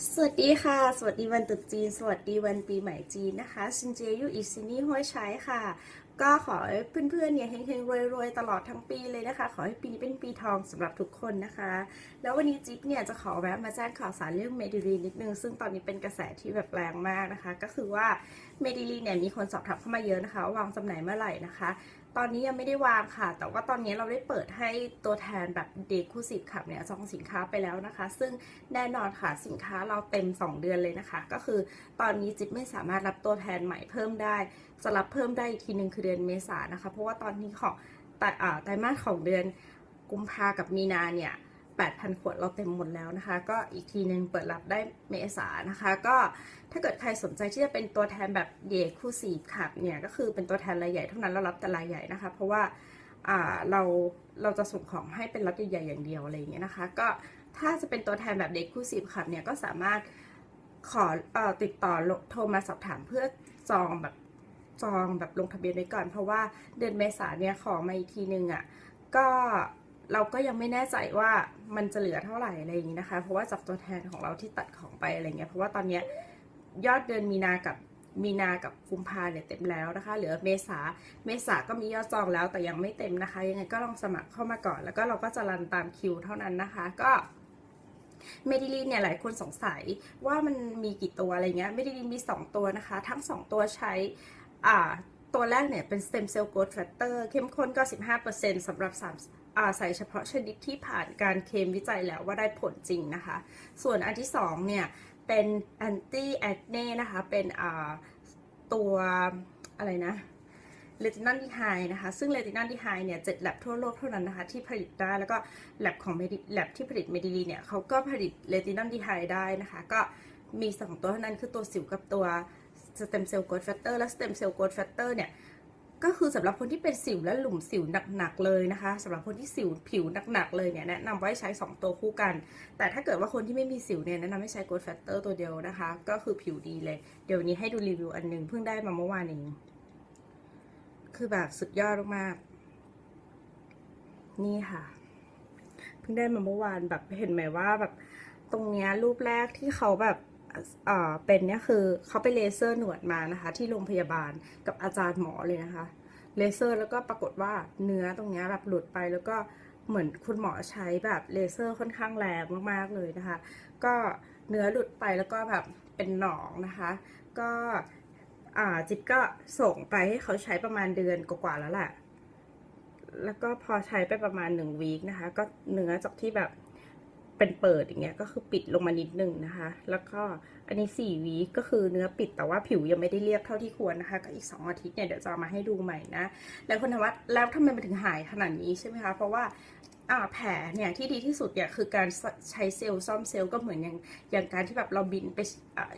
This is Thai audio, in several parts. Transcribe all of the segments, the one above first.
สวัสดีค่ะ สวัสดีวันตรุษจีน สวัสดีวันปีใหม่จีนนะคะซินเจยุอิซินี่ห้วยใช้ค่ะ ก็ขอให้เพื่อนๆเนี่ยเฮงๆรวยๆ ตลอดทั้งปีเลยนะคะ ขอให้ปีนี้เป็นปีทองสำหรับทุกคนนะคะ แล้ววันนี้จิ๊บเนี่ยจะขอแวะมาแจ้งข่าวสารเรื่องเมดิลีนนิดนึง ซึ่งตอนนี้เป็นกระแสที่แบบแรงมากนะคะ ก็คือว่าเมดิลีนเนี่ยมีคนสอบถามเข้ามาเยอะนะคะว่าวางจำหน่ายเมื่อไหร่นะคะ ตอนนี้ยังไม่ได้วางค่ะ แต่ว่าตอนนี้เราได้เปิดให้ตัวแทนแบบเดคูสิบขับเนี่ยจองสินค้าไปแล้วนะคะ ซึ่งแน่นอนค่ะสินค้าเราเต็ม 2 เดือนเลยนะคะ ก็คือตอนนี้จิ๊บไม่สามารถรับตัวแทนใหม่เพิ่มได้จะรับเพิ่มได้อีกทีหนึ่งคือเดือนเมษานนะคะ เพราะว่าตอนนี้ของแต่อ่าไตรมาสของเดือนกุมภากับมีนาเนี่ย 8,000 ขวดเราเต็มหมดแล้วนะคะ ก็อีกทีหนึ่งเปิดรับได้เมษานะคะ ก็ถ้าเกิดใครสนใจที่จะเป็นตัวแทนแบบเยคู่สีขับเนี่ยก็คือเป็นตัวแทนรายใหญ่เท่านั้นเรารับแต่รายใหญ่นะคะ เพราะว่าเราเราจะส่งของให้เป็นรับใหญ่ๆอย่างเดียวอะไรอย่างเงี้ยนะคะ ก็ถ้าจะเป็นตัวแทนแบบเด็กคู่สีขับเนี่ยก็สามารถขอเอ่อติดต่อโทรมาสอบถามเพื่อจองแบบจองแบบลงทะเบียนไว้ก่อน เพราะว่าเดือนเมษาเนี่ยขอมาอีกทีนึงอะ่ะก็ เราก็ยังไม่แน่ใจว่ามันจะเหลือเท่าไหร่อะไรอย่างนี้นะคะ เพราะว่าจากตัวแทนของเราที่ตัดของไปอะไรเงี้ย เพราะว่าตอนเนี้ยยอดเดือนมีนากับมีนากับกุมภาเนี่ยเต็มแล้วนะคะ เหลือเมษา เมษาก็มียอดจองแล้วแต่ยังไม่เต็มนะคะ ยังไงก็ลองสมัครเข้ามาก่อน แล้วก็เราก็จะรันตามคิวเท่านั้นนะคะ ก็เมดิลีนเนี่ยหลายคนสงสัยว่ามันมีกี่ตัวอะไรเงี้ย เมดิลีนมี 2 ตัวนะคะ ทั้ง 2 ตัวใช้อ่าตัวแรกเนี่ยเป็น Stem Cell Growth Factor เข้มข้น95%สำหรับ 3 ใส่เฉพาะชนิดที่ผ่านการเคมวิจัยแล้วว่าได้ผลจริงนะคะ ส่วนอันที่2เนี่ยเป็น Anti Acne นะคะ เป็นตัวอะไรนะเลตินอลดีไฮนะคะ ซึ่งเลตินอลดีไฮเนี่ยเจ็ดแลบทั่วโลกเท่านั้นนะคะ ที่ผลิตได้ แล้วก็แลบของแลบที่ผลิตเมดิลีเนี่ยเขาก็ผลิตเลตินอลดีไฮได้นะคะ ก็มีสองตัวเท่านั้นคือตัวสิวกับตัวสเต็มเซลล์โกรทแฟตเตอร์และสเต็มเซลล์โกรทแฟตเตอร์เนี่ย ก็คือสำหรับคนที่เป็นสิวและหลุมสิวหนักๆเลยนะคะสำหรับคนที่สิวผิวหนักๆเลยเนี่ยแนะนำว่าให้ใช้ 2 ตัวคู่กัน แต่ถ้าเกิดว่าคนที่ไม่มีสิวเนี่ยแนะนำให้ใช้โกรทแฟตเตอร์ตัวเดียวนะคะ ก็คือผิวดีเลย เดี๋ยวนี้ให้ดูรีวิวอันหนึงเพิ่งได้มาเมื่อวานเองคือแบบสุดยอดมากๆนี่ค่ะ เพิ่งได้มาเมื่อวานแบบเห็นไหมว่าแบบตรงเนี้ยรูปแรกที่เขาแบบอ่อเป็นเนี่ยคือเขาไปเลเซอร์หนวดมานะคะ ที่โรงพยาบาลกับอาจารย์หมอเลยนะคะ เลเซอร์แล้วก็ปรากฏว่าเนื้อตรงเนี้ยแบบหลุดไปแล้วก็เหมือนคุณหมอใช้แบบเลเซอร์ค่อนข้างแรงมากๆเลยนะคะ ก็เนื้อหลุดไปแล้วก็แบบเป็นหนองนะคะ ก็จิ๊บก็ส่งไปให้เขาใช้ประมาณเดือนกว่าๆแล้วแหละ แล้วก็พอใช้ไปประมาณหนึ่งวีคนะคะ ก็เนื้อจากที่แบบ เป็นเปิดอย่างเงี้ยก็คือปิดลงมานิดนึงนะคะ แล้วก็อันนี้สี่วีก็คือเนื้อปิดแต่ว่าผิวยังไม่ได้เรียบเท่าที่ควรนะคะ ก็อีกสองอาทิตย์เนี่ยเดี๋ยวจะมาให้ดูใหม่นะ แล้วคุณธวัฒน์แล้วทำไมมันถึงหายขนาดนี้ใช่ไหมคะเพราะว่าแผลเนี่ยที่ดีที่สุดเนี่ยคือการใช้เซลล์ซ่อมเซลล์ก็เหมือนอย่างอย่างการที่แบบเราบินไป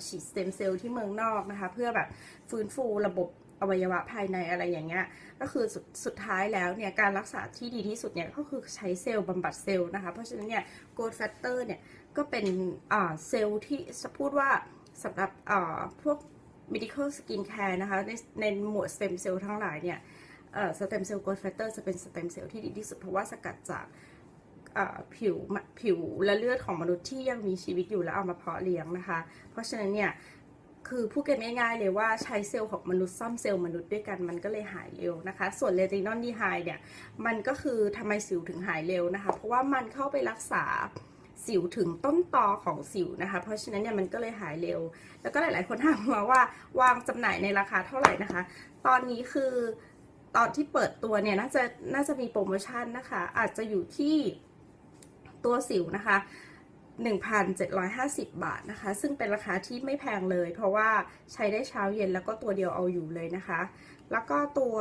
ฉีดสเต็มเซลล์ที่เมืองนอกนะคะ เพื่อแบบฟื้นฟูระบบ อวัยวะภายในอะไรอย่างเงี้ย ก็คือสุดสุดท้ายแล้วเนี่ยการรักษาที่ดีที่สุดเนี่ยก็คือใช้เซลล์บำบัดเซลล์นะคะ เพราะฉะนั้นเนี่ยโกลด์แฟตเตอร์เนี่ยก็เป็นเซลล์ที่จะพูดว่าสำหรับพวก medical skin care นะคะในในหมวดสเต็มเซลล์ทั้งหลายเนี่ยสเต็มเซลล์โกลด์แฟตเตอร์จะเป็นสเต็มเซลล์ที่ดีที่สุดเพราะว่าสกัดจากผิวผิวและเลือดของมนุษย์ที่ยังมีชีวิตอยู่แล้วเอามาเพาะเลี้ยงนะคะ เพราะฉะนั้นเนี่ย คือพูดกันง่ายๆเลยว่าใช้เซลล์ของมนุษย์ซ่อมเซลล์มนุษย์ด้วยกันมันก็เลยหายเร็วนะคะ ส่วนเลตินอลดีไฮเนี่ยมันก็คือทำไมสิวถึงหายเร็วนะคะ เพราะว่ามันเข้าไปรักษาสิวถึงต้นตอของสิวนะคะ เพราะฉะนั้นเนี่ยมันก็เลยหายเร็ว แล้วก็หลายๆคนถามมาว่าวางจำหน่ายในราคาเท่าไหร่นะคะ ตอนนี้คือตอนที่เปิดตัวเนี่ยน่าจะน่าจะมีโปรโมชั่นนะคะ อาจจะอยู่ที่ตัวสิวนะคะ 1,750 บาทนะคะ ซึ่งเป็นราคาที่ไม่แพงเลย เพราะว่าใช้ได้เช้าเย็นแล้วก็ตัวเดียวเอาอยู่เลยนะคะ แล้วก็ตัว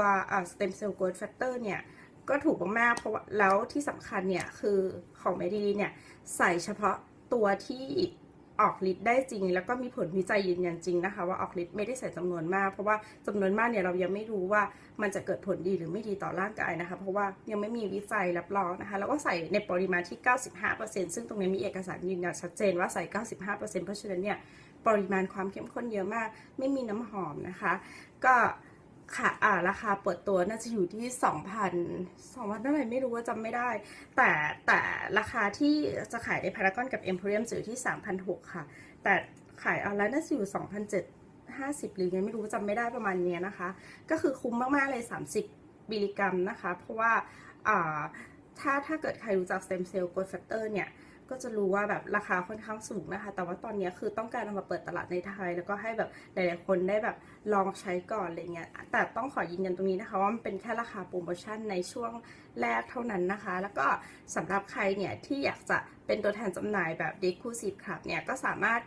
สเต็มเซลล์ growth factor เนี่ย ก็ถูกมากๆเพราะว่าแล้วที่สำคัญเนี่ย คือของเมดีเนี่ย ใส่เฉพาะตัวที่ ออกฤทธิ์ได้จริง แล้วก็มีผลวิจัยยืนยันจริงนะคะ ว่าออกฤทธิ์ไม่ได้ใส่จำนวนมาก เพราะว่าจำนวนมากเนี่ยเรายังไม่รู้ว่ามันจะเกิดผลดีหรือไม่ดีต่อร่างกายนะคะ เพราะว่ายังไม่มีวิจัยรับรองนะคะ แล้วก็ใส่ในปริมาณที่ 95%ซึ่งตรงนี้มีเอกสารยืนยันชัดเจนว่าใส่ 95%เพราะฉะนั้นเนี่ยปริมาณความเข้มข้นเยอะมาก ไม่มีน้ำหอมนะคะ ก็ ค่ะอ่าราคาเปิดตัวน่าจะอยู่ที่2,000 2,000เท่าไหร่ไม่รู้ว่าจำไม่ได้ แต่แต่ราคาที่จะขายในพารากอนกับ Emporium จะอยู่ที่3,600ค่ะ แต่ขายออนไลน์น่าจะอยู่2,750หรือไงไม่รู้จำไม่ได้ประมาณนี้นะคะ ก็คือคุ้มมาก ๆ เลย 30มิลลิกรัมนะคะ เพราะว่าอ่าถ้าถ้าเกิดใครรู้จัก stem cell growth factor เนี่ย ก็จะรู้ว่าแบบราคาค่อนข้างสูงนะคะ แต่ว่าตอนนี้คือต้องการเอามาเปิดตลาดในไทย แล้วก็ให้แบบหลายๆคนได้แบบลองใช้ก่อนอะไรเงี้ย แต่ต้องขอยืนยันตรงนี้นะคะว่ามันเป็นแค่ราคาโปรโมชั่นในช่วงแรกเท่านั้นนะคะ แล้วก็สำหรับใครเนี่ยที่อยากจะเป็นตัวแทนจำหน่ายแบบ d e c u s i v e Club เนี่ยก็สามารถ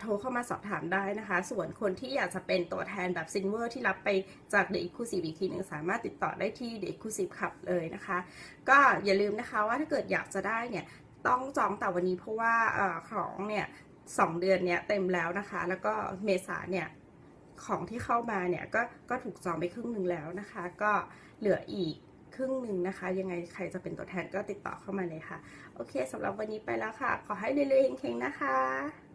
โทรเข้ามาสอบถามได้นะคะ ส่วนคนที่อยากจะเป็นตัวแทนแบบซินเวอร์ที่รับไปจาก The Exclusive อีกทีหนึ่งสามารถติดต่อได้ที่ The Exclusive Club เลยนะคะ ก็อย่าลืมนะคะว่าถ้าเกิดอยากจะได้เนี่ย ต้องจองแต่วันนี้เพราะว่าอของเนี่ยสองเดือนเนี่ยเต็มแล้วนะคะ แล้วก็เมษาเนี่ยของที่เข้ามาเนี่ยก็ก็ถูกจองไปครึ่งหนึ่งแล้วนะคะ ก็เหลืออีกครึ่งหนึ่งนะคะ ยังไงใครจะเป็นตัวแทนก็ติดต่อเข้ามาเลยค่ะ โอเคสำหรับวันนี้ไปแล้วค่ะ ขอให้เรื่อยๆเฮงๆนะคะ